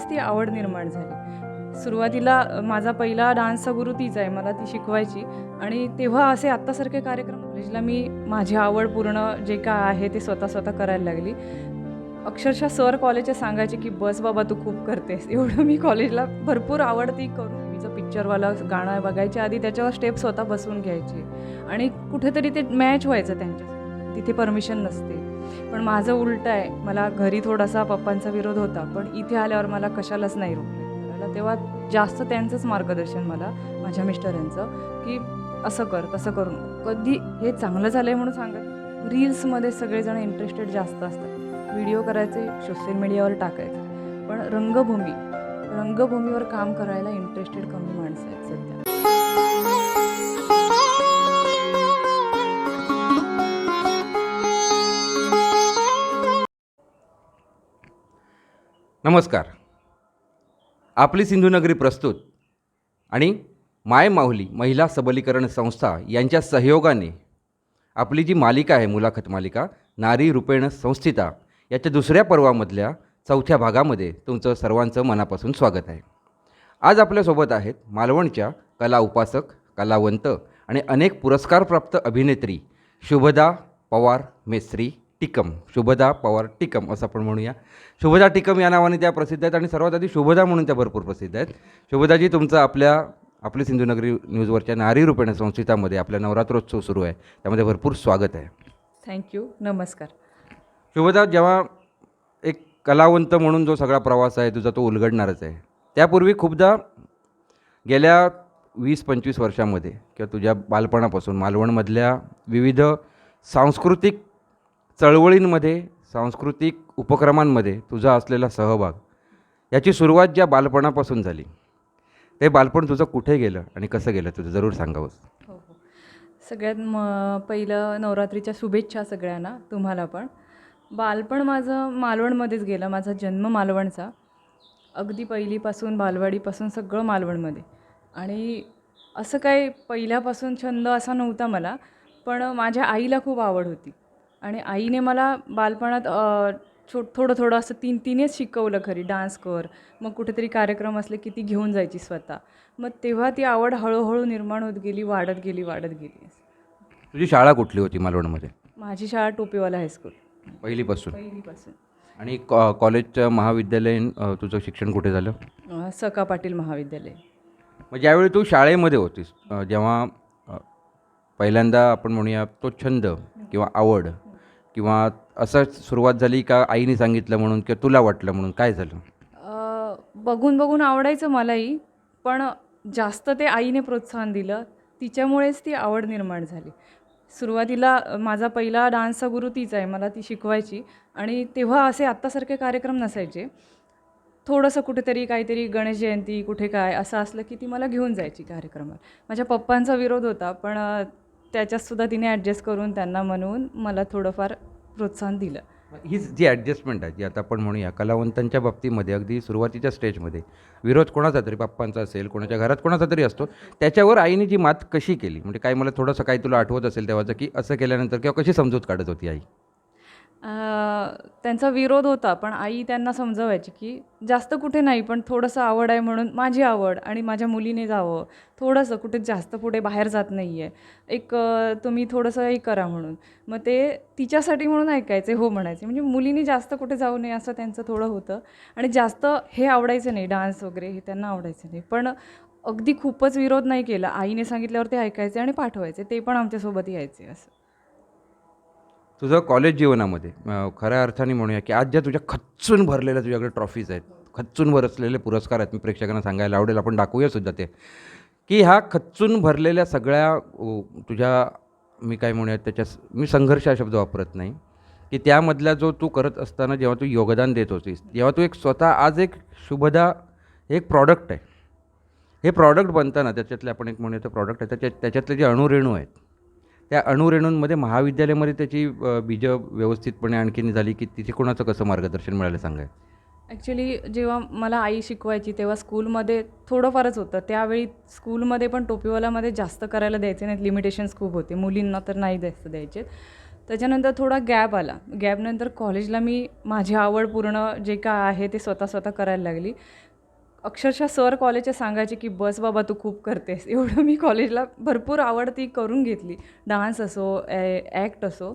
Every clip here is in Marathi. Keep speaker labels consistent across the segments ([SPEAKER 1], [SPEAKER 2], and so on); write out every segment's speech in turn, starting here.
[SPEAKER 1] तिच्यामुळेच ती आवड निर्माण झाली. सुरुवातीला माझा पहिला डान्सचा गुरु तीच आहे मला ती शिकवायची. आणि तेव्हा असे आत्तासारखे कार्यक्रम कॉलेजला मी माझी आवड पूर्ण जे काय आहे ते स्वतः स्वतः करायला लागली. अक्षरशः सर कॉलेजचे सांगायचे की बस बाबा तू खूप करतेस. एवढं मी कॉलेजला भरपूर आवड ती करून तिचं पिक्चरवाला गाणं बघायच्या आधी त्याच्यावर स्टेप स्वतः बसवून घ्यायची. आणि कुठेतरी ते मॅच व्हायचं त्यांच्या तिथे परमिशन नसते. पण माझं उलटं आहे मला घरी थोडासा पप्पांचा विरोध होता पण इथे आल्यावर मला कशालाच नाही रोखले. मला तेव्हा जास्त त्यांचंच मार्गदर्शन मला माझ्या मिस्टरांचं की असं कर तसं करून कधी हे चांगलं झालं आहे म्हणून सांगत रील्समध्ये सगळेजण इंटरेस्टेड जास्त असतात. व्हिडिओ करायचे सोशल मीडियावर टाकायचे. पण रंगभूमी रंगभूमीवर काम करायला इंटरेस्टेड कमी माणसं आहेत सध्या.
[SPEAKER 2] नमस्कार. आपली सिंधुनगरी प्रस्तुत आणि माय माहुली महिला सबलीकरण संस्था यांच्या सहयोगाने आपली जी मालिका आहे मुलाखत मालिका नारी रूपेण संस्थिता याच्या दुसऱ्या पर्वामधल्या चौथ्या भागामध्ये तुमचं सर्वांचं मनापासून स्वागत आहे. आज आपल्यासोबत आहेत मालवणच्या कला उपासक कलावंत आणि अनेक पुरस्कारप्राप्त अभिनेत्री शुभदा पवार मेस्त्री टिकम शुभदा पवार टिकम असं आपण म्हणूया. शुभदा टिकम या नावाने त्या प्रसिद्ध आहेत आणि सर्वात आधी शुभदा म्हणून त्या भरपूर प्रसिद्ध आहेत. शुभदाजी तुमचं आपल्या आपली सिंधुनगरी न्यूजवरच्या नारी रूपेण संस्थितामध्ये आपल्या नवरात्रोत्सव सुरू आहे. त्यामध्ये भरपूर स्वागत आहे.
[SPEAKER 1] थँक्यू नमस्कार.
[SPEAKER 2] शुभदा जेव्हा एक कलावंत म्हणून जो सगळा प्रवास आहे तुझा तो उलगडणारच आहे. त्यापूर्वी खूपदा गेल्या वीस पंचवीस वर्षामध्ये किंवा तुझ्या बालपणापासून मालवणमधल्या विविध सांस्कृतिक चळवळींमध्ये सांस्कृतिक उपक्रमांमध्ये तुझा असलेला सहभाग याची सुरुवात ज्या बालपणापासून झाली. ते बालपण तुझं कुठे गेलं आणि कसं गेलं तुझं? जरूर सांगावंस.
[SPEAKER 1] हो हो. सगळ्यात म पहिलं नवरात्रीच्या शुभेच्छा सगळ्यांना तुम्हाला पण. बालपण माझं मालवणमध्येच गेलं माझा जन्म मालवणचा. अगदी पहिलीपासून बालवाडीपासून सगळं मालवणमध्ये. आणि असं काही पहिल्यापासून छंद असा नव्हता मला पण माझ्या आईला खूप आवड होती. आणि आईने मला बालपणात छो थोडं थोडं असं तीन तिनेच शिकवलं खरी. डान्स कर मग कुठेतरी कार्यक्रम असले की ती घेऊन जायची स्वतः. मग तेव्हा ती आवड हळूहळू निर्माण होत गेली वाढत गेली वाढत गेली.
[SPEAKER 2] तुझी शाळा कुठली होती मालवणमध्ये?
[SPEAKER 1] माझी शाळा टोपेवाला हायस्कूल
[SPEAKER 2] पहिलीपासून?
[SPEAKER 1] पहिलीपासून.
[SPEAKER 2] आणि कॉ कॉलेजचं महाविद्यालयीन तुझं शिक्षण कुठे झालं?
[SPEAKER 1] सका पाटील महाविद्यालय.
[SPEAKER 2] मग ज्यावेळी तू शाळेमध्ये होतीस जेव्हा पहिल्यांदा आपण म्हणूया तो छंद किंवा आवड किंवा असं सुरुवात झाली का आईने सांगितलं म्हणून किंवा तुला वाटलं म्हणून? काय झालं?
[SPEAKER 1] बघून बघून आवडायचं मलाही पण जास्त ते आईने प्रोत्साहन दिलं. तिच्यामुळेच ती आवड निर्माण झाली. सुरुवातीला माझा पहिला डान्सचा गुरु तीच आहे मला ती शिकवायची. आणि तेव्हा असे आत्तासारखे कार्यक्रम नसायचे. थोडंसं कुठेतरी काहीतरी गणेश जयंती कुठे काय असं असलं की ती मला घेऊन जायची कार्यक्रमात. माझ्या पप्पांचा विरोध होता पण त्याच्यातसुद्धा तिने ॲडजस्ट करून त्यांना म्हणून मला थोडंफार प्रोत्साहन दिलं.
[SPEAKER 2] हीच जी ॲडजस्टमेंट आहे जी आता आपण म्हणूया कलावंतांच्या बाबतीमध्ये अगदी सुरुवातीच्या स्टेजमध्ये विरोध कोणाचा तरी पप्पांचा असेल कोणाच्या घरात कोणाचा तरी असतो त्याच्यावर आईने जी मात कशी केली? म्हणजे काय मला थोडंसं काही तुला आठवत असेल तेव्हाचं की असं केल्यानंतर किंवा कशी समजूत काढत होती आई?
[SPEAKER 1] त्यांचा विरोध होता पण आई त्यांना समजवायची की जास्त कुठे नाही पण थोडंसं आवड आहे म्हणून माझी आवड आणि माझ्या मुलीने जावं. थोडंसं कुठे जास्त पुढे बाहेर जात नाही आहे एक तुम्ही थोडंसं हे करा म्हणून. मग ते तिच्यासाठी म्हणून ऐकायचे हो म्हणायचे. म्हणजे मुलीने जास्त कुठे जाऊ नये असं त्यांचं थोडं होतं. आणि जास्त हे आवडायचं नाही डान्स वगैरे हे त्यांना आवडायचं नाही. पण अगदी खूपच विरोध नाही केला. आईने सांगितल्यावर ते ऐकायचे आणि पाठवायचे. ते पण आमच्यासोबत यायचे असं.
[SPEAKER 2] तुझं कॉलेज जीवनामध्ये खऱ्या अर्थाने म्हणूया की आज ज्या तुझ्या खच्चून भरलेल्या तुझ्याकडे ट्रॉफीज आहेत खच्चून भरसलेले पुरस्कार आहेत मी प्रेक्षकांना सांगायला आवडेल आपण दाखवूया सुद्धा ते. की ह्या खच्चून भरलेल्या सगळ्या तुझ्या मी काय म्हणूया त्याच्या मी संघर्ष हा शब्द वापरत नाही की त्यामधला जो तू करत असताना जेव्हा तू योगदान देत होतीस जेव्हा तू एक स्वतः आज एक शुभदा एक प्रॉडक्ट आहे. हे प्रॉडक्ट बनताना त्याच्यातले आपण एक म्हणूया तर प्रॉडक्ट आहे त्याच्या त्याच्यातले जे अणुरेणू आहेत त्या अणुरेणूंमध्ये महाविद्यालयामध्ये त्याची बीजं व्यवस्थितपणे आणखीन झाली की तिथे कोणाचं कसं मार्गदर्शन मिळालं सांगाय?
[SPEAKER 1] ॲक्च्युली जेव्हा मला आई शिकवायची तेव्हा स्कूलमध्ये थोडंफारच होतं. त्यावेळी स्कूलमध्ये पण टोपीवाल्यामध्ये जास्त करायला द्यायचे नाहीत. लिमिटेशन्स खूप होते. मुलींना तर नाही जास्त द्यायचे त्याच्यानंतर थोडा गॅप आला. गॅपनंतर कॉलेजला मी माझी आवड पूर्ण जे काय आहे ते स्वतः स्वतः करायला लागली. अक्षरशः सर कॉलेजचे सांगायचे की बस बाबा तू खूप करतेस. एवढं मी कॉलेजला भरपूर आवड ती करून घेतली. डान्स असो ॲक्ट असो.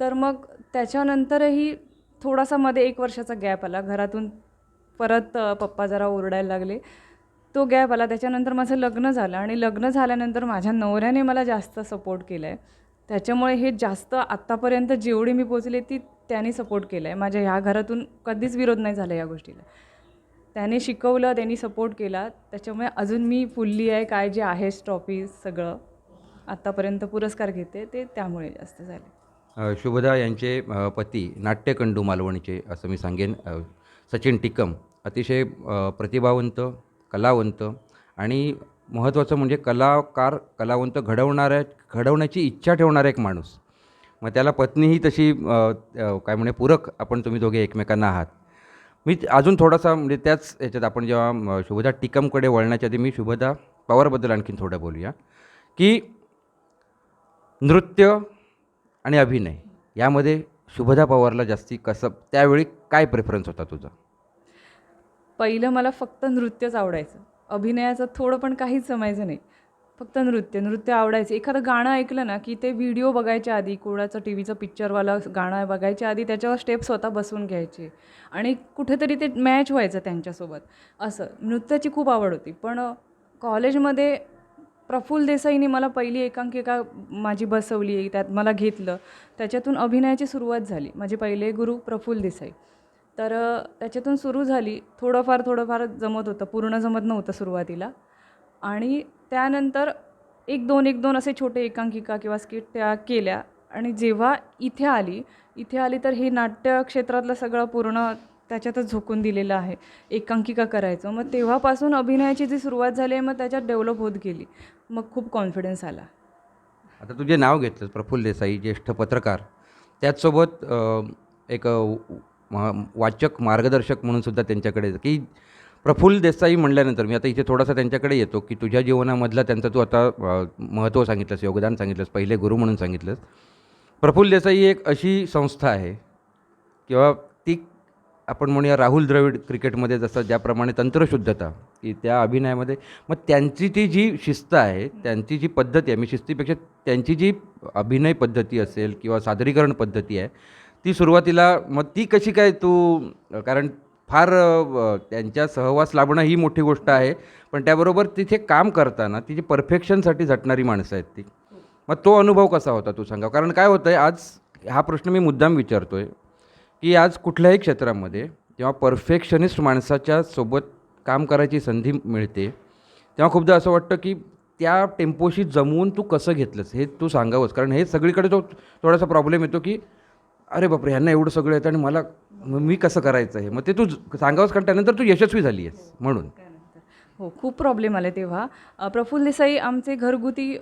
[SPEAKER 1] तर मग त्याच्यानंतरही थोडासा मध्ये एक वर्षाचा गॅप आला. घरातून परत पप्पा जरा ओरडायला लागले. तो गॅप आला. त्याच्यानंतर माझं लग्न झालं आणि लग्न झाल्यानंतर माझ्या नवऱ्याने मला जास्त सपोर्ट केला आहे त्याच्यामुळे हे जास्त आत्तापर्यंत जेवढी मी पोचले ती त्याने सपोर्ट केलं आहे माझ्या ह्या घरातून कधीच विरोध नाही झाला या गोष्टीला. त्याने शिकवलं त्यांनी सपोर्ट केला. त्याच्यामुळे अजून मी फुलली आहे काय जे आहे ट्रॉफी सगळं. आत्तापर्यंत पुरस्कार घेते ते त्यामुळे जास्त झाले.
[SPEAKER 2] शुभदा यांचे पती नाट्यकंडू मालवणीचे असं मी सांगेन. सचिन टिकम अतिशय प्रतिभावंत कलावंत आणि महत्त्वाचं म्हणजे कलाकार कलावंत घडवणाऱ्या घडवण्याची इच्छा ठेवणारा एक माणूस. मग त्याला पत्नीही तशी काय म्हणे पूरक आपण तुम्ही दोघे एकमेकांना आहात. मी अजून थोडासा म्हणजे त्याच याच्यात आपण जेव्हा शुभदा टिकमकडे वळण्याच्या आधी मी शुभदा पवारबद्दल आणखीन थोडं बोलूया. की नृत्य आणि अभिनय यामध्ये शुभदा पवारला जास्ती कसं त्यावेळी काय प्रेफरन्स होता तुझा?
[SPEAKER 1] पहिलं मला फक्त नृत्यच आवडायचं. अभिनयाचं थोडं पण काहीच जमायचं नाही. फक्त नृत्य नृत्य आवडायचं. एखादं गाणं ऐकलं ना की ते व्हिडिओ बघायच्या आधी कोणाचं टी व्हीचं पिक्चरवाला गाणं बघायच्या आधी त्याच्यावर स्टेप स्वतः बसून घ्यायचे. आणि कुठेतरी ते मॅच व्हायचं त्यांच्यासोबत. असं. नृत्याची खूप आवड होती. पण कॉलेजमध्ये प्रफुल्ल देसाईने मला पहिली एकांकिका माझी बसवली त्यात मला घेतलं. त्याच्यातून अभिनयाची सुरुवात झाली. माझे पहिले गुरु प्रफुल्ल देसाई. तर त्याच्यातून सुरू झाली. थोडंफार थोडंफार जमत होतं. पूर्ण जमत नव्हतं सुरुवातीला. आणि त्यानंतर एक दोन एक दोन असे छोटे एकांकिका किंवा स्किट त्या केल्या. आणि जेव्हा इथे आली इथे आली तर हे नाट्य क्षेत्रातलं सगळं पूर्ण त्याच्यातच झोकून दिलेलं आहे. एकांकिका करायचं. मग तेव्हापासून अभिनयाची जी सुरुवात झाली आहे मग त्याच्यात डेव्हलप होत गेली. मग खूप कॉन्फिडन्स आला.
[SPEAKER 2] आता तुझे नाव घेतलं प्रफुल्ल देसाई ज्येष्ठ पत्रकार त्याचसोबत एक वाचक मार्गदर्शक म्हणून सुद्धा त्यांच्याकडे की प्रफुल्ल देसाई म्हणल्यानंतर मी आता इथे थोडासा त्यांच्याकडे येतो की तुझ्या जीवनामधला त्यांचं तू आता महत्त्व सांगितलंस योगदान सांगितलंस पहिले गुरु म्हणून सांगितलंस. प्रफुल्ल देसाई ही एक अशी संस्था आहे किंवा ती आपण म्हणूया राहुल द्रविड क्रिकेटमध्ये जसं ज्याप्रमाणे तंत्रशुद्धता की त्या अभिनयामध्ये मग त्यांची ती जी शिस्त आहे त्यांची जी पद्धती आहे मी शिस्तीपेक्षा त्यांची जी अभिनय पद्धती असेल किंवा सादरीकरण पद्धती आहे ती सुरुवातीला मग ती कशी काय तू कारण फार त्यांच्या सहवास लाभणं ही मोठी गोष्ट आहे. पण त्याबरोबर तिथे काम करताना तिची परफेक्शनसाठी झटणारी माणसं आहेत ती. मग तो अनुभव कसा होता तू सांगा? कारण काय होतं आहे आज हा प्रश्न मी मुद्दाम विचारतो आहे की आज कुठल्याही क्षेत्रामध्ये जेव्हा परफेक्शनिस्ट माणसाच्या सोबत काम करायची संधी मिळते तेव्हा खूपदा असं वाटतं की त्या टेम्पोशी जमवून तू कसं घेतलंस हे तू सांगावंस. कारण हे सगळीकडे तो थोडासा प्रॉब्लेम येतो की अरे बापरे ह्यांना एवढं सगळं येतं आणि मला मग मी कसं करायचं आहे मग ते तू ज- सांगावंस कारण त्यानंतर तू यशस्वी झाली आहेस म्हणून
[SPEAKER 1] हो खूप प्रॉब्लेम आले तेव्हा. प्रफुल्ल देसाई आमचे घरगुती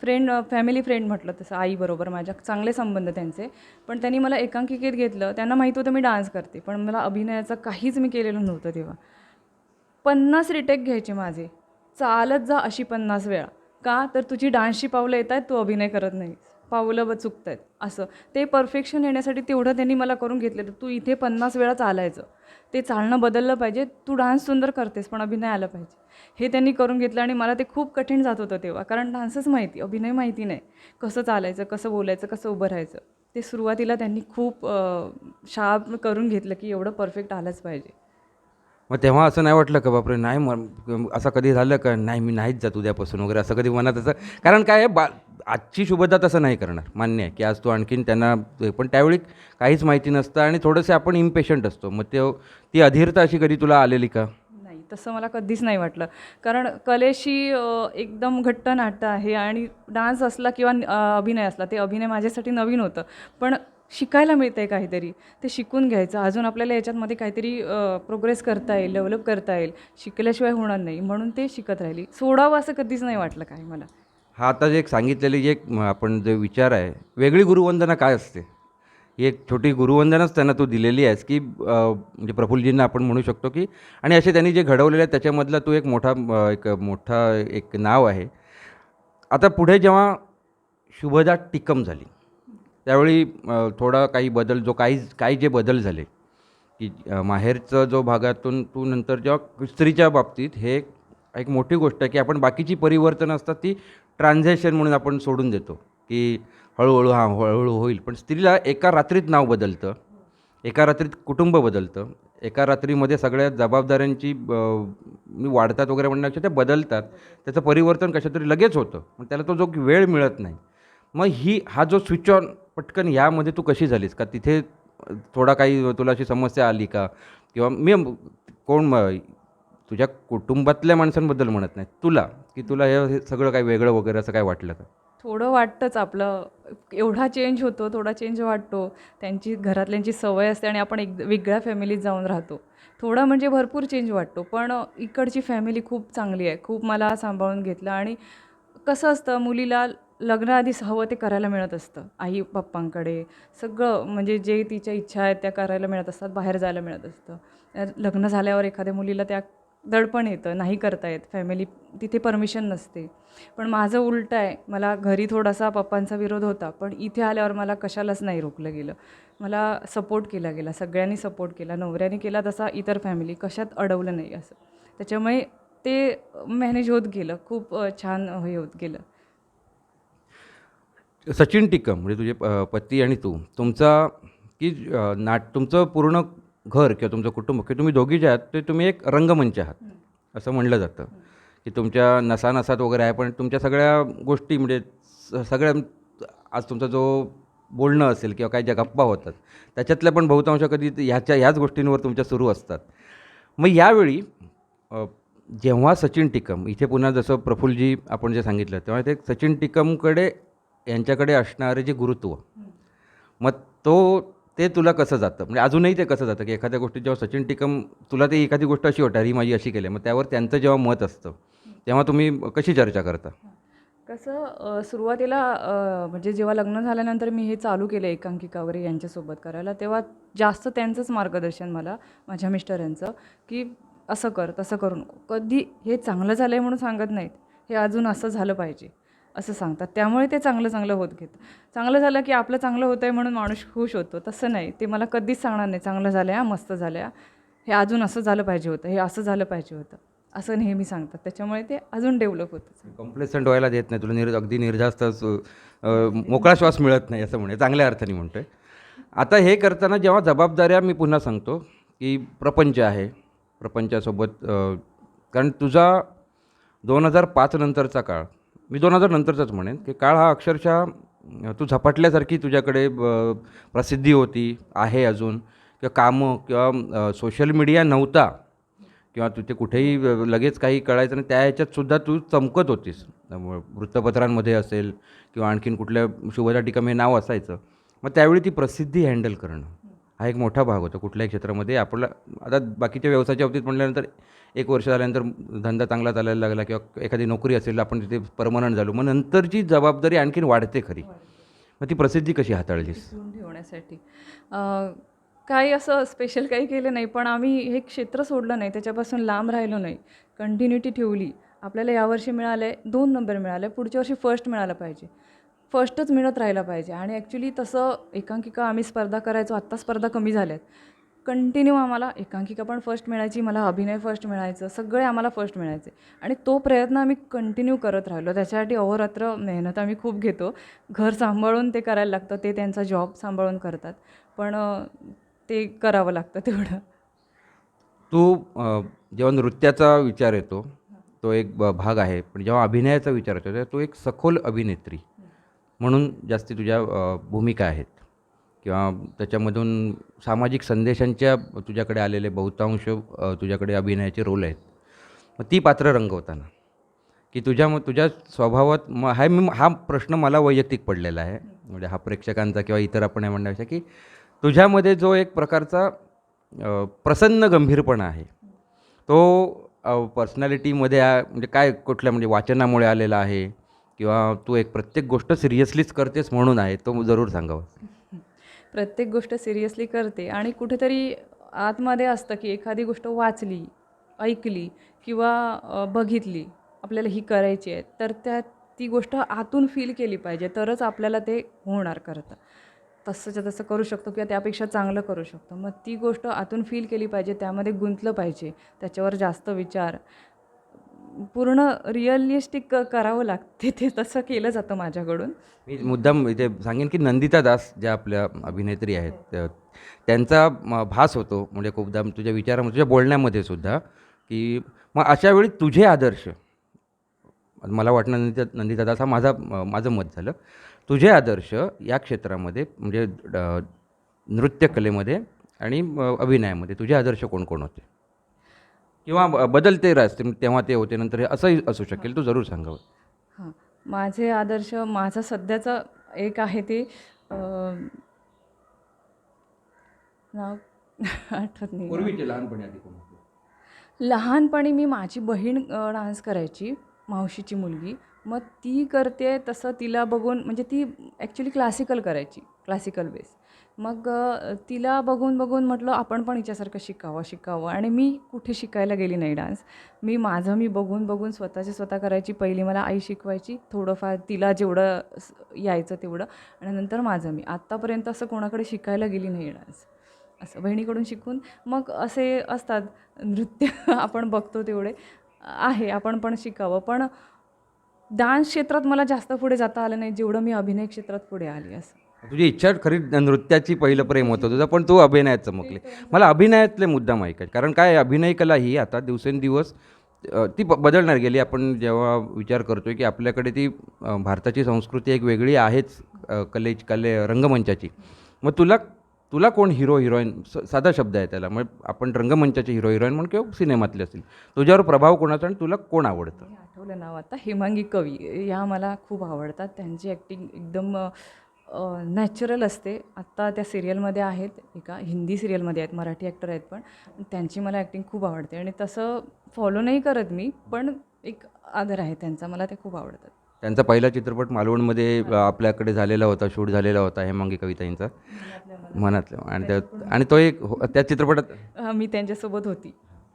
[SPEAKER 1] फ्रेंड फॅमिली फ्रेंड म्हटलं तसं आईबरोबर माझ्या चांगले संबंध त्यांचे. पण त्यांनी मला एकांकिकेत घेतलं. त्यांना माहीत होतं मी डान्स करते पण मला अभिनयाचं काहीच मी केलेलं नव्हतं तेव्हा. पन्नास रिटेक घ्यायचे माझे. चालत जा अशी पन्नास वेळा. का? तर तुझी डान्सची पावलं येत आहेत तू अभिनय करत नाहीस. पावलं ब चुकत आहेत असं. ते परफेक्शन येण्यासाठी तेवढं त्यांनी मला करून घेतलेलं तू इथे पन्नास वेळा चालायचं. ते चालणं बदललं पाहिजे. तू डान्स सुंदर करतेस पण अभिनय आलं पाहिजे. हे त्यांनी करून घेतलं आणि मला ते खूप कठीण जात होतं तेव्हा. कारण डान्सच माहिती अभिनय माहिती नाही. कसं चालायचं कसं बोलायचं कसं उभं राहायचं. ते सुरुवातीला त्यांनी खूप शार्प करून घेतलं की एवढं परफेक्ट आलंच पाहिजे.
[SPEAKER 2] मग तेव्हा असं नाही वाटलं का बापरे नाही म असं कधी झालं का नाही मी नाहीच जात उद्यापासून वगैरे असं कधी मनात असं? कारण काय आहे बा आजची शुभदा तसं नाही करणार. मान्य आहे की आज तू आणखीन त्यांना पण त्यावेळी काहीच माहिती नसतं आणि थोडंसं आपण इम्पेशंट असतो. मग ते ती अधीरता अशी कधी तुला आलेली का?
[SPEAKER 1] नाही तसं मला कधीच नाही वाटलं. कारण कलेशी एकदम घट्ट नाटं आहे आणि डान्स असला किंवा अभिनय असला ते अभिनय माझ्यासाठी नवीन होतं. पण शिकायला मिळतं आहे काहीतरी. ते शिकून घ्यायचं. अजून आपल्याला याच्यातमध्ये काहीतरी प्रोग्रेस करता येईल डेव्हलप करता येईल. शिकल्याशिवाय होणार नाही. म्हणून ते शिकत राहिली. सोडावं असं कधीच नाही वाटलं काय मला.
[SPEAKER 2] हा आता जे एक सांगितलेली जे एक आपण जे विचार आहे वेगळी गुरुवंदना काय असते? ही एक छोटी गुरुवंदनाच त्यांना तू दिलेली आहेस की म्हणजे प्रफुल्लजींना आपण म्हणू शकतो की आणि असे त्यांनी जे घडवलेलं आहे त्याच्यामधला तू एक मोठा एक मोठा एक नाव आहे. आता पुढे जेव्हा शुभदा टिकम झाली त्यावेळी थोडा काही बदल जो काही काही जे बदल झाले की माहेरचा माहेरचं जो भागातून तू नंतर जेव्हा स्त्रीच्या बाबतीत हे एक- मोठी गोष्ट आहे की आपण बाकीची परिवर्तन असतात ती ट्रान्झॅक्शन म्हणून आपण सोडून देतो की हळूहळू हां हळूहळू होईल. पण स्त्रीला एका रात्रीत नाव बदलतं एका रात्रीत कुटुंब बदलतं एका रात्रीमध्ये सगळ्या जबाबदाऱ्यांची मी वाढतात वगैरे म्हणण्यापेक्षा त्या बदलतात. त्याचं परिवर्तन कशा तरी लगेच होतं. पण त्याला तो जो वेळ मिळत नाही. मग ही हा जो स्विच ऑन पटकन यामध्ये तू कशी झालीस? का तिथे थोडा काही तुला अशी समस्या आली का? किंवा मी कोण तुझ्या कुटुंबातल्या माणसांबद्दल म्हणत नाही. तुला की तुला हे सगळं काही वेगळं वगैरे असं काय वाटलं का?
[SPEAKER 1] थोडं वाटतंच आपलं. एवढा चेंज होतो थोडा चेंज वाटतो. त्यांची घरातल्यांची सवय असते आणि आपण एक वेगळ्या फॅमिलीत जाऊन राहतो. थोडं म्हणजे भरपूर चेंज वाटतो पण इकडची फॅमिली खूप चांगली आहे. खूप मला सांभाळून घेतलं आणि कसं असतं मुलीला लग्नाआधी हवं ते करायला मिळत असतं. आई पप्पांकडे सगळं म्हणजे जे तिच्या इच्छा आहेत त्या करायला मिळत असतात बाहेर जायला मिळत असतं. लग्न झाल्यावर एखाद्या मुलीला त्या दडपण येतं नाही करता येत. फॅमिली तिथे परमिशन नसते. पण माझं उलटं आहे मला घरी थोडासा पप्पांचा विरोध होता पण इथे आल्यावर मला कशालाच नाही रोखलं गेलं. मला सपोर्ट केला गेला सगळ्यांनी सपोर्ट केला नवऱ्याने केला तसा इतर फॅमिली कशात अडवलं नाही असं. त्याच्यामुळे ते मॅनेज होत गेलं खूप छान हे होत गेलं.
[SPEAKER 2] सचिन टिकम म्हणजे तुझे पती आणि तू तुमचा की नाट तुमचं पूर्ण घर किंवा तुमचं कुटुंब किंवा तुम्ही दोघी जे आहात ते तुम्ही एक रंगमंच आहात. असं म्हणलं जातं. की तुमच्या नसानसात वगैरे आहे पण तुमच्या सगळ्या गोष्टी म्हणजे सगळ्या आज तुमचा जो बोलणं असेल किंवा काही ज्या गप्पा होतात त्याच्यातल्या पण बहुतांश कधी ह्याच्या ह्याच गोष्टींवर तुमच्या सुरू असतात. मग यावेळी जेव्हा सचिन टिकम इथे पुन्हा जसं प्रफुल्लजी आपण जे सांगितलं तेव्हा ते सचिन टिकमकडे यांच्याकडे असणारे जे गुरुत्व मग तो ते तुला कसं जातं? म्हणजे अजूनही ते कसं जातं? की एखाद्या गोष्टी जेव्हा सचिन टिकम तुला ते एखादी गोष्ट अशी वाटते ही माझी अशी केली. आहे. मग त्यावर त्यांचं जेव्हा मत असतं तेव्हा तुम्ही कशी चर्चा करता?
[SPEAKER 1] कसं सुरुवातीला म्हणजे जेव्हा लग्न झाल्यानंतर मी हे चालू केलं एकांकिका वगैरे यांच्यासोबत करायला तेव्हा जास्त त्यांचंच मार्गदर्शन मला माझ्या मिस्टरांचं की असं कर तसं करू नको. कधी हे चांगलं झालं आहे म्हणून सांगत नाहीत. हे अजून असं झालं पाहिजे. असं सांगतात. त्यामुळे ते चांगलं चांगलं होत घेतं. चांगलं झालं की आपलं चांगलं होतं आहे म्हणून माणूस खुश होतो. तसं नाही. ते मला कधीच सांगणार नाही. चांगलं झालं आहे मस्त झालं आहे हे अजून असं झालं पाहिजे होतं. हे असं झालं पाहिजे होतं. असं नेहमी सांगतात. त्याच्यामुळे ते अजून डेव्हलप होतं.
[SPEAKER 2] कम्प्लेसंट व्हायला देत नाही. तुला निर अगदी निर्धास्तच मोकळा श्वास मिळत नाही असं म्हणे. चांगल्या अर्थाने म्हणतो आहे आता हे करताना जेव्हा जबाबदाऱ्या मी पुन्हा सांगतो की प्रपंच आहे. प्रपंचासोबत कारण तुझा दोन हजार पाच नंतरचा काळ मी दोन हजार नंतरचाच म्हणेन की काळ हा अक्षरशः तू झपाटल्यासारखी तुझ्याकडे प्रसिद्धी होती आहे अजून. किंवा कामं किंवा सोशल मीडिया नव्हता किंवा तिथे कुठेही लगेच काही कळायचं नाही त्या ह्याच्यातसुद्धा तू चमकत होतीस. वृत्तपत्रांमध्ये असेल किंवा आणखीन कुठल्या शुभदा टिकम हे म्हणजे नाव असायचं मग त्यावेळी ती प्रसिद्धी हँडल करणं. हा एक मोठा भाग होता. कुठल्याही क्षेत्रामध्ये आपला आता बाकीच्या व्यवसायाच्या बाबतीत म्हटल्यानंतर एक वर्ष झाल्यानंतर धंदा चांगला चालायला लागला किंवा एखादी नोकरी असेल आपण तिथे परमनंट झालो. मग नंतरची जबाबदारी आणखीन वाढते खरी. मग ती प्रसिद्धी कशी हाताळलीस?
[SPEAKER 1] ठेवण्यासाठी. काही असं स्पेशल काही केलं नाही पण आम्ही हे क्षेत्र सोडलं नाही. त्याच्यापासून लांब राहिलो नाही. कंटिन्युटी ठेवली. आपल्याला यावर्षी मिळाले दोन नंबर मिळाले. पुढच्या वर्षी फर्स्ट मिळालं पाहिजे. फर्स्टच मिळत राहिला पाहिजे. आणि ॲक्च्युली तसं एकांकिका आम्ही स्पर्धा करायचो आत्ता स्पर्धा कमी झाल्यात. कंटिन्यू आम्हाला एकांकिका पण फर्स्ट मिळायची मला अभिनय फर्स्ट मिळायचं सगळे आम्हाला फर्स्ट मिळायचे. आणि तो प्रयत्न आम्ही कंटिन्यू करत राहिलो. त्याच्यासाठी अहोरात्र मेहनत आम्ही खूप घेतो. घर सांभाळून ते करायला लागतं ते त्यांचा जॉब सांभाळून करतात. पण ते करावं लागतं तेवढं.
[SPEAKER 2] तू जेव्हा नृत्याचा विचार येतो तो एक ब- भाग आहे. पण जेव्हा अभिनयाचा विचार येतो तेव्हा तू एक सखोल अभिनेत्री. म्हणून जास्ती तुझ्या भूमिका आहेत. किंवा त्याच्यामधून सामाजिक संदेशांच्या तुझ्याकडे आलेले बहुतांश तुझ्याकडे अभिनयाचे रोल आहेत. मग ती पात्र रंगवताना की तुझ्या मग तुझ्या स्वभावात म हा मी हा प्रश्न मला वैयक्तिक पडलेला आहे. म्हणजे हा प्रेक्षकांचा किंवा इतर आपण हे म्हणण्यापेक्षा की तुझ्यामध्ये जो एक प्रकारचा प्रसन्न गंभीरपणा आहे तो पर्सनॅलिटीमध्ये म्हणजे काय कुठल्या म्हणजे वाचनामुळे आलेला आहे किंवा तू एक प्रत्येक गोष्ट सिरियसलीच करतेस म्हणून आहे तो जरूर सांगावा.
[SPEAKER 1] प्रत्येक गोष्ट सिरियसली करते आणि कुठेतरी आतमध्ये असतं की एखादी गोष्ट वाचली ऐकली किंवा बघितली आपल्याला ही करायची आहे तर त्या ती गोष्ट आतून फील केली पाहिजे तरच आपल्याला ते होणार करतं. तसंच्या तसं करू शकतो किंवा त्यापेक्षा चांगलं करू शकतो. मग ती गोष्ट आतून फील केली पाहिजे त्यामध्ये गुंतलं पाहिजे त्याच्यावर जास्त विचार पूर्ण रिअलिस्टिक करावं लागते ते तसं केलं जातं माझ्याकडून.
[SPEAKER 2] मी मुद्दाम इथे सांगेन की नंदिता दास ज्या आपल्या अभिनेत्री आहेत त्यांचा भास होतो म्हणजे खूपदा तुझ्या विचारामध्ये तुझ्या बोलण्यामध्ये सुद्धा की मग अशा वेळी तुझे आदर्श मला वाटणं नंदिता नंदिता दास हा माझा माझं मत झालं. तुझे आदर्श या क्षेत्रामध्ये म्हणजे नृत्यकलेमध्ये आणि अभिनयामध्ये तुझे आदर्श कोण कोण होते? किंवा बदलते राहते तेव्हा ते होते नंतर हे असंही असू शकेल तू जरूर सांगावं.
[SPEAKER 1] हां. माझे आदर्श माझा सध्याचा एक आहे ते नाव आठवत नाही.
[SPEAKER 2] लहानपणी?
[SPEAKER 1] लहानपणी मी माझी बहीण डान्स करायची मावशीची मुलगी. मग ती करते तसं तिला बघून म्हणजे ती ॲक्च्युली क्लासिकल करायची क्लासिकल बेस मग तिला बघून बघून म्हटलं आपण पण हिच्यासारखं शिकावं शिकावं. आणि मी कुठे शिकायला गेली नाही डान्स. मी माझं मी बघून बघून स्वतःचे स्वतः करायची. पहिली मला आई शिकवायची थोडंफार तिला जेवढं यायचं तेवढं. आणि नंतर माझं मी. आत्तापर्यंत असं कोणाकडे शिकायला गेली नाही डान्स. असं बहिणीकडून शिकून. मग असे असतात नृत्य आपण बघतो तेवढे. आहे आपण पण शिकावं. पण डान्स क्षेत्रात मला जास्त पुढे जाता आलं नाही जेवढं मी अभिनय क्षेत्रात पुढे आली असं.
[SPEAKER 2] तुझी इच्छा खरी नृत्याची पहिलं प्रेम होतं तुझं पण तू अभिनयात चमकले मला अभिनयातले मुद्दाम ऐकायचे कारण काय अभिनय कला ही आता दिवसेंदिवस ती ब- बदलणार गेली. आपण जेव्हा विचार करतोय की आपल्याकडे ती भारताची संस्कृती एक वेगळी आहेच कले कलेची कले रंगमंचाची. मग तुला तुला कोण हिरो हिरोईन स- साधा शब्द आहे त्याला. मग आपण रंगमंचाचे हिरो हिरोईन म्हणून किंवा सिनेमातले असतील. तुझ्यावर प्रभाव कोणाचा आणि तुला कोण आवडतं?
[SPEAKER 1] आठवलं नाव आता. हेमांगी कवी. या मला खूप आवडतात. त्यांची ॲक्टिंग एकदम नॅचरल असते. आत्ता त्या सिरियलमध्ये आहेत एका हिंदी सिरियलमध्ये आहेत मराठी ॲक्टर आहेत पण त्यांची मला ॲक्टिंग खूप आवडते आणि तसं फॉलो नाही करत मी पण एक आदर आहे त्यांचा मला ते खूप आवडतात.
[SPEAKER 2] त्यांचा पहिला चित्रपट मालवणमध्ये आपल्याकडे झालेला होता शूट झालेला होता हेमांगी कविताईंचा. मनातलं आणि त्या आणि तो एक हो- त्या चित्रपटात
[SPEAKER 1] मी त्यांच्यासोबत होती.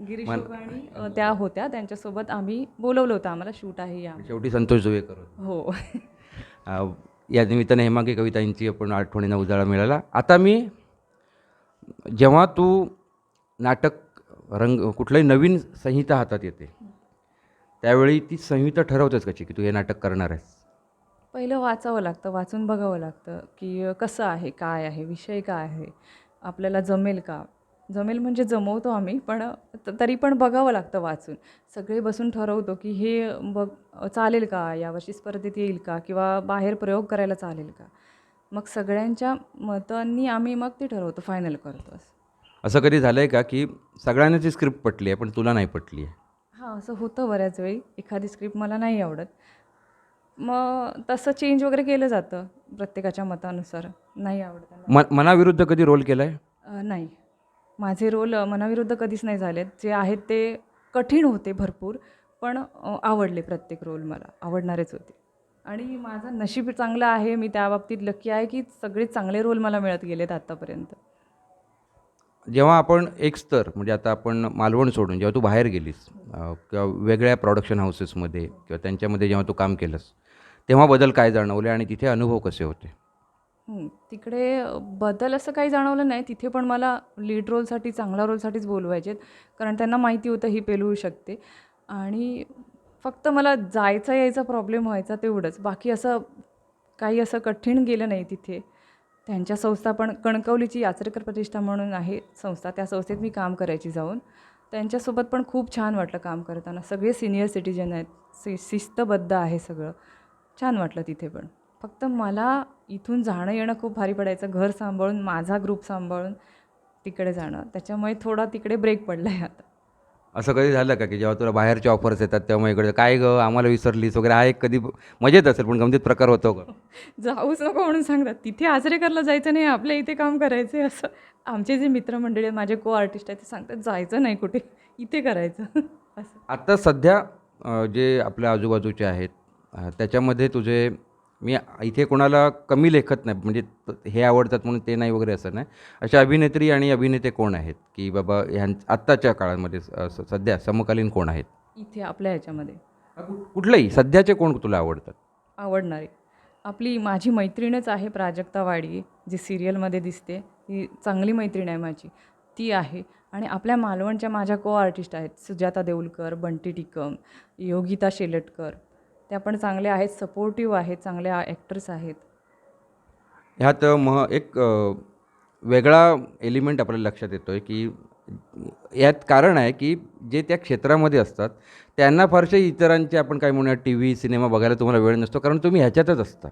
[SPEAKER 1] गिरीश आणि त्या होत्या. त्यांच्यासोबत आम्ही बोलवलं होतं आम्हाला शूट आहे या.
[SPEAKER 2] शेवटी संतोष जुवेकर.
[SPEAKER 1] हो.
[SPEAKER 2] या निमित्ताने हेमांगी कवितांची आपण आठवणीनं उजाळा मिळाला. आता मी जेव्हा तू नाटक रंग कुठलंही नवीन संहिता हातात येते त्यावेळी ती संहिता ठरवतेच कशी की तू हे नाटक करणार आहेस.
[SPEAKER 1] पहिलं वाचावं लागतं वाचून बघावं लागतं की कसं आहे काय आहे विषय काय आहे आपल्याला जमेल का? जमेल म्हणजे जमवतो आम्ही पण तरी पण बघावं लागतं वाचून. सगळे बसून ठरवतो की हे बघ चालेल का? यावर्षी स्पर्धेत येईल का? किंवा बाहेर प्रयोग करायला चालेल का? मग सगळ्यांच्या मतांनी आम्ही मग ते ठरवतो फायनल करतो असं.
[SPEAKER 2] कधी झालं आहे का की सगळ्यांना ती स्क्रिप्ट पटली आहे पण तुला नाही पटली आहे?
[SPEAKER 1] हां असं होतं बऱ्याच वेळी. एखादी स्क्रिप्ट मला नाही आवडत. मग तसं चेंज वगैरे केलं जातं प्रत्येकाच्या मतानुसार. नाही आवडत.
[SPEAKER 2] मन मनाविरुद्ध कधी रोल केला आहे
[SPEAKER 1] नाही. माझे रोल मनाविरुद्ध कधीच नाही झालेत. जे आहेत ते कठीण होते भरपूर पण आवडले प्रत्येक रोल मला. आवडणारेच होते. आणि माझं नशीब चांगलं आहे मी त्या बाबतीत लक्की आहे की सगळे चांगले रोल मला मिळत गेलेत आत्तापर्यंत
[SPEAKER 2] जेव्हा आपण एक स्तर म्हणजे आता आपण मालवण सोडून जेव्हा तू बाहेर गेलीस किंवा वेगळ्या प्रॉडक्शन हाऊसेसमध्ये किंवा त्यांच्यामध्ये जेव्हा तू काम केलंस तेव्हा बदल काय जाणवले आणि तिथे अनुभव कसे होते?
[SPEAKER 1] हं, तिकडे बदल असं काही जाणवलं नाही. तिथे पण मला लीड रोलसाठी चांगला रोलसाठीच बोलवायचेत. कारण त्यांना माहिती होतं ही पेलू शकते. आणि फक्त मला जायचा यायचा प्रॉब्लेम व्हायचा तेवढंच. बाकी असं काही असं कठीण गेलं नाही तिथे. त्यांच्या संस्था पण कणकवलीची यात्रेकर प्रतिष्ठा म्हणून आहे संस्था. त्या संस्थेत मी काम करायची जाऊन. त्यांच्यासोबत पण खूप छान वाटलं काम करताना. सगळे सिनियर सिटीजन आहेत. सि शिस्तबद्ध आहे सगळं. छान वाटलं तिथे पण. फक्त मला इथून जाणं येणं खूप भारी पडायचं. घर सांभाळून माझा ग्रुप सांभाळून तिकडे जाणं. त्याच्यामुळे थोडा तिकडे ब्रेक पडला आहे आता.
[SPEAKER 2] असं कधी झालं का की जेव्हा तुला बाहेरचे ऑफर्स येतात तेव्हा इकडे काय ग आम्हाला विसरलीस वगैरे? हा एक कधी मजेत असेल पण गमतीत प्रकार होतो का?
[SPEAKER 1] जाऊच नको म्हणून सांगतात. तिथे आचरेकरला जायचं नाही आपल्या इथे काम करायचं असं. आमचे जे मित्रमंडळी आहेत माझे को आर्टिस्ट आहेत ते सांगतात जायचं नाही कुठे. इथे करायचं. असं.
[SPEAKER 2] आत्ता सध्या जे आपल्या आजूबाजूचे आहेत त्याच्यामध्ये तुझे मी इथे कोणाला कमी लेखत नाही म्हणजे त- हे आवडतात म्हणून ते नाही वगैरे असं नाही. अशा अभिनेत्री आणि अभिनेते कोण आहेत? की बाबा ह्यां आत्ताच्या काळामध्ये सध्या समकालीन कोण आहेत?
[SPEAKER 1] इथे आपल्या ह्याच्यामध्ये.
[SPEAKER 2] कुठलंही सध्याचे कोण तुला आवडतात?
[SPEAKER 1] आवडणारे. आपली माझी मैत्रीणच आहे प्राजक्ता वाडी जी सिरियलमध्ये दिसते. ही चांगली मैत्रीण आहे माझी. ती आहे. आणि आपल्या मालवणच्या माझ्या को आर्टिस्ट आहेत. सुजाता देऊलकर बंटी टिकम योगिता शेलटकर. त्या पण चांगल्या आहेत सपोर्टिव्ह आहेत चांगल्या ॲक्टर्स आहेत.
[SPEAKER 2] ह्यात मह एक वेगळा एलिमेंट आपल्याला लक्षात येतो आहे की यात कारण आहे की जे त्या क्षेत्रामध्ये असतात त्यांना फारसे इतरांचे आपण काय म्हणूया टी व्ही सिनेमा बघायला तुम्हाला वेळ नसतो कारण तुम्ही ह्याच्यातच असता.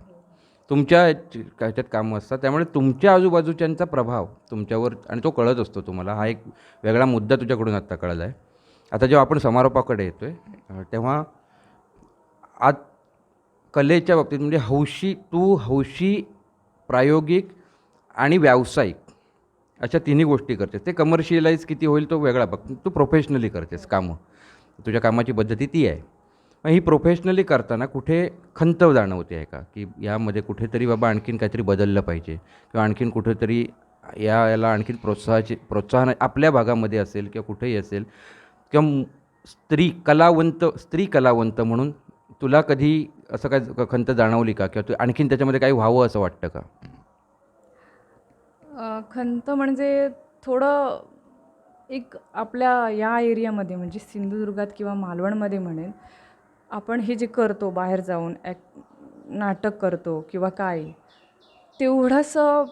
[SPEAKER 2] तुमच्या ह्याच्यात कामं असतात त्यामुळे तुमच्या आजूबाजूच्यांचा प्रभाव तुमच्यावर आणि तो कळत असतो तुम्हाला. हा एक वेगळा मुद्दा तुझ्याकडून आत्ता कळला आहे आता जेव्हा आपण समारोपाकडे येतो आहे तेव्हा आज कलेच्या बाबतीत म्हणजे हौशी तू हौशी प्रायोगिक आणि व्यावसायिक अशा तिन्ही गोष्टी करतेस. ते कमर्शियलाइज किती होईल तो वेगळा बघ. तू प्रोफेशनली करतेस कामं. तुझ्या कामाची पद्धती ती आहे. मग ही प्रोफेशनली करताना कुठे खंत जाणवते आहे का? की यामध्ये कुठेतरी बाबा आणखीन काहीतरी बदललं पाहिजे. किंवा आणखीन कुठेतरी या याला आणखीन प्रोत्साहाची प्रोत्साहन आपल्या भागामध्ये असेल किंवा कुठेही असेल. किंवा स्त्री कलावंत स्त्री कलावंत म्हणून तुला कधी असं काय खंत जाणवली का? किंवा तू आणखीन त्याच्यामध्ये काही व्हावं असं वाटतं का?
[SPEAKER 1] अ, खंत म्हणजे थोडं एक आपल्या या एरियामध्ये म्हणजे सिंधुदुर्गात किंवा मालवणमध्ये म्हणेन आपण हे जे करतो बाहेर जाऊन ॲक नाटक करतो किंवा काय तेवढंसं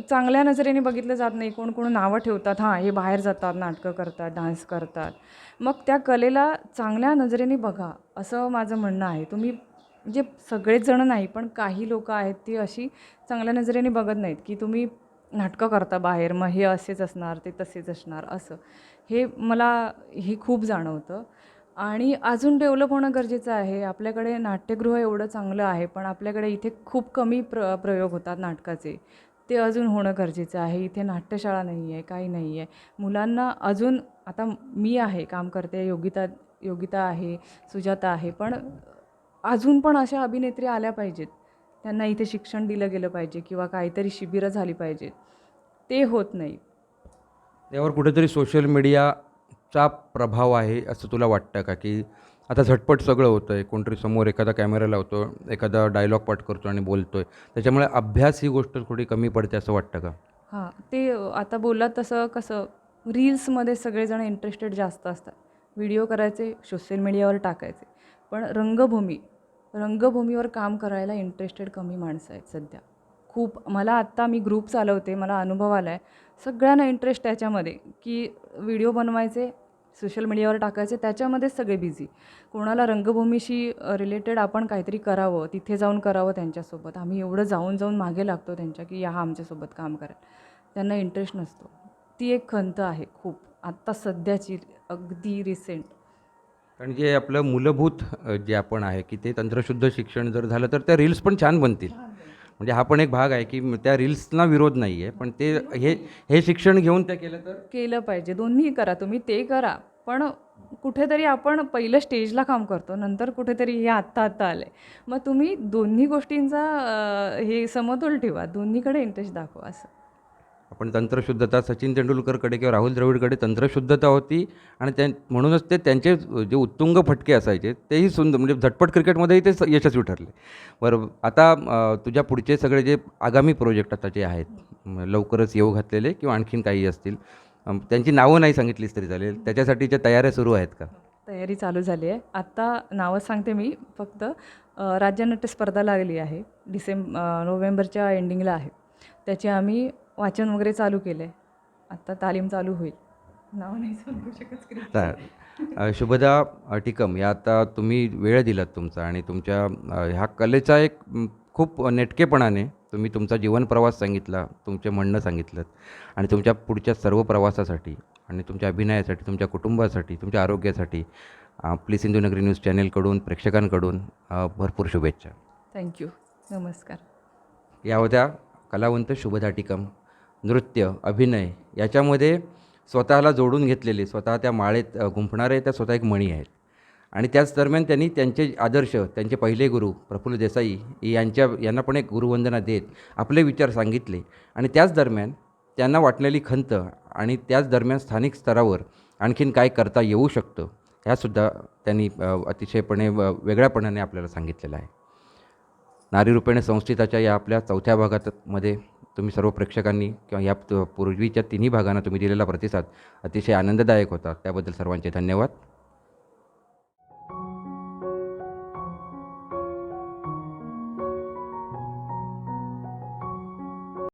[SPEAKER 1] चांगल्या नजरेने बघितलं जात नाही. कोण कोण नावं ठेवतात. हां हे बाहेर जातात नाटकं करतात डान्स करतात. मग त्या कलेला चांगल्या नजरेने बघा असं माझं म्हणणं आहे. तुम्ही म्हणजे सगळेचजणं नाही पण काही लोक आहेत ती अशी चांगल्या नजरेने बघत नाहीत की तुम्ही नाटकं करता बाहेर मग हे असेच असणार ते तसेच असणार असं. हे मला हे खूप जाणवतं. आणि अजून डेव्हलप होणं गरजेचं आहे. आपल्याकडे नाट्यगृह एवढं चांगलं आहे पण आपल्याकडे इथे खूप कमी प्र प्रयोग होतात नाटकाचे. ते अजून होणं गरजेचं आहे. इथे नाट्यशाळा नाही आहे काही नाही आहे मुलांना अजून आता मी आहे काम करते योगिता योगिता आहे सुजाता आहे पण अजून पण अशा अभिनेत्री आल्या पाहिजेत. त्यांना इथे शिक्षण दिलं गेलं पाहिजे किंवा काहीतरी शिबिरं झाली पाहिजेत. ते होत नाही.
[SPEAKER 2] त्यावर कुठेतरी सोशल मीडियाचा प्रभाव आहे असं तुला वाटतं का? की आता झटपट सगळं होतं आहे कोणतरी समोर एखादा कॅमेरा लावतो एखादा डायलॉग पाठ करतो आणि बोलतो आहे त्याच्यामुळे अभ्यास ही गोष्ट थोडी कमी पडते असं वाटतं का?
[SPEAKER 1] हां ते आता बोललात तसं कसं रील्समध्ये सगळेजण इंटरेस्टेड जास्त असतात. व्हिडिओ करायचे सोशल मीडियावर टाकायचे. पण रंगभूमी रंगभूमीवर काम करायला इंटरेस्टेड कमी माणसं आहेत सध्या. खूप मला आत्ता मी ग्रुप चालवते मला अनुभव आला आहे सगळ्यांना इंटरेस्ट त्याच्यामध्ये की व्हिडिओ बनवायचे सोशल मीडियावर टाकायचे त्याच्यामध्येच सगळे बिझी कोणाला रंगभूमीशी रिलेटेड आपण काहीतरी करावं तिथे जाऊन करावं त्यांच्यासोबत. आम्ही एवढं जाऊन जाऊन मागे लागतो त्यांच्या की या आमच्यासोबत काम करायला त्यांना इंटरेस्ट नसतो. ती एक खंत आहे खूप. आत्ता सध्याची अगदी रिसेंट
[SPEAKER 2] कारण जे आपलं मूलभूत जे आपण आहे की ते तंत्रशुद्ध शिक्षण जर झालं तर त्या रील्स पण छान बनतील. म्हणजे हा पण एक भाग आहे की त्या रील्सना विरोध नाही आहे पण ते हे हे शिक्षण घेऊन त्या केलं तर?
[SPEAKER 1] केलं पाहिजे. दोन्ही करा तुम्ही ते करा. पण कुठेतरी आपण पहिलं स्टेजला काम करतो नंतर कुठेतरी हे आत्ता आत्ता आलं आहे मग तुम्ही दोन्ही गोष्टींचा हे समतोल ठेवा. दोन्हीकडे इंटरेस्ट दाखवा असं.
[SPEAKER 2] आपण तंत्रशुद्धता सचिन तेंडुलकरकडे किंवा राहुल द्रविडकडे तंत्रशुद्धता होती आणि त्या म्हणूनच ते त्यांचे जे उत्तुंग फटके असायचे तेही सुंदर म्हणजे झटपट क्रिकेटमध्येही ते यशस्वी ठरले. बरं आता तुझ्या पुढचे सगळे जे आगामी प्रोजेक्ट आता जे आहेत लवकरच येऊ घातलेले किंवा आणखीन काही असतील त्यांची नावं नाही सांगितलीस तरी चालेल. त्याच्यासाठीच्या तयाऱ्या सुरू आहेत का?
[SPEAKER 1] तयारी चालू झाली आहे. आत्ता नावं सांगते मी फक्त. राज्यनाट्य स्पर्धा लागली आहे. डिसेंब नोव्हेंबरच्या एंडिंगला आहे. त्याचे आम्ही वाचन वगैरे चालू केलं आहे आत्ता तालीम चालू होईल. नाव नाही सांगू शकत
[SPEAKER 2] शुभदा टिकम या आता तुम्ही वेळ दिलात तुमचा आणि तुमच्या ह्या कलेचा एक खूप नेटकेपणाने तुम्ही तुमचा जीवन प्रवास सांगितला तुमचे म्हणणं सांगितलं आणि तुमच्या पुढच्या सर्व प्रवासासाठी आणि तुमच्या अभिनयासाठी तुमच्या कुटुंबासाठी तुमच्या आरोग्यासाठी आपली सिंधुनगरी न्यूज चॅनेलकडून प्रेक्षकांकडून भरपूर शुभेच्छा.
[SPEAKER 1] थँक्यू. नमस्कार.
[SPEAKER 2] या होत्या कलावंत शुभदा टिकम. नृत्य अभिनय याच्यामध्ये स्वतःला जोडून घेतलेले स्वतः त्या माळेत गुंफणारे त्या स्वतः एक मणी आहेत. आणि त्याच दरम्यान त्यांनी त्यांचे आदर्श त्यांचे पहिले गुरु प्रफुल्ल देसाई यांच्या यांना पण एक गुरुवंदना देत आपले विचार सांगितले. आणि त्याच दरम्यान त्यांना वाटलेली खंत आणि त्याच दरम्यान स्थानिक स्तरावर आणखीन काय करता येऊ शकतं ह्यासुद्धा त्यांनी अतिशयपणे व- वेगळ्यापणाने आपल्याला सांगितलेलं आहे. नारी रूपेण संस्थिताच्या या आपल्या चौथ्या भागात मध्ये तुम्ही सर्व प्रेक्षकांनी किंवा या पूर्वीच्या तिन्ही भागांना तुम्ही दिलेला प्रतिसाद अतिशय आनंददायक होता. त्याबद्दल सर्वांचे धन्यवाद.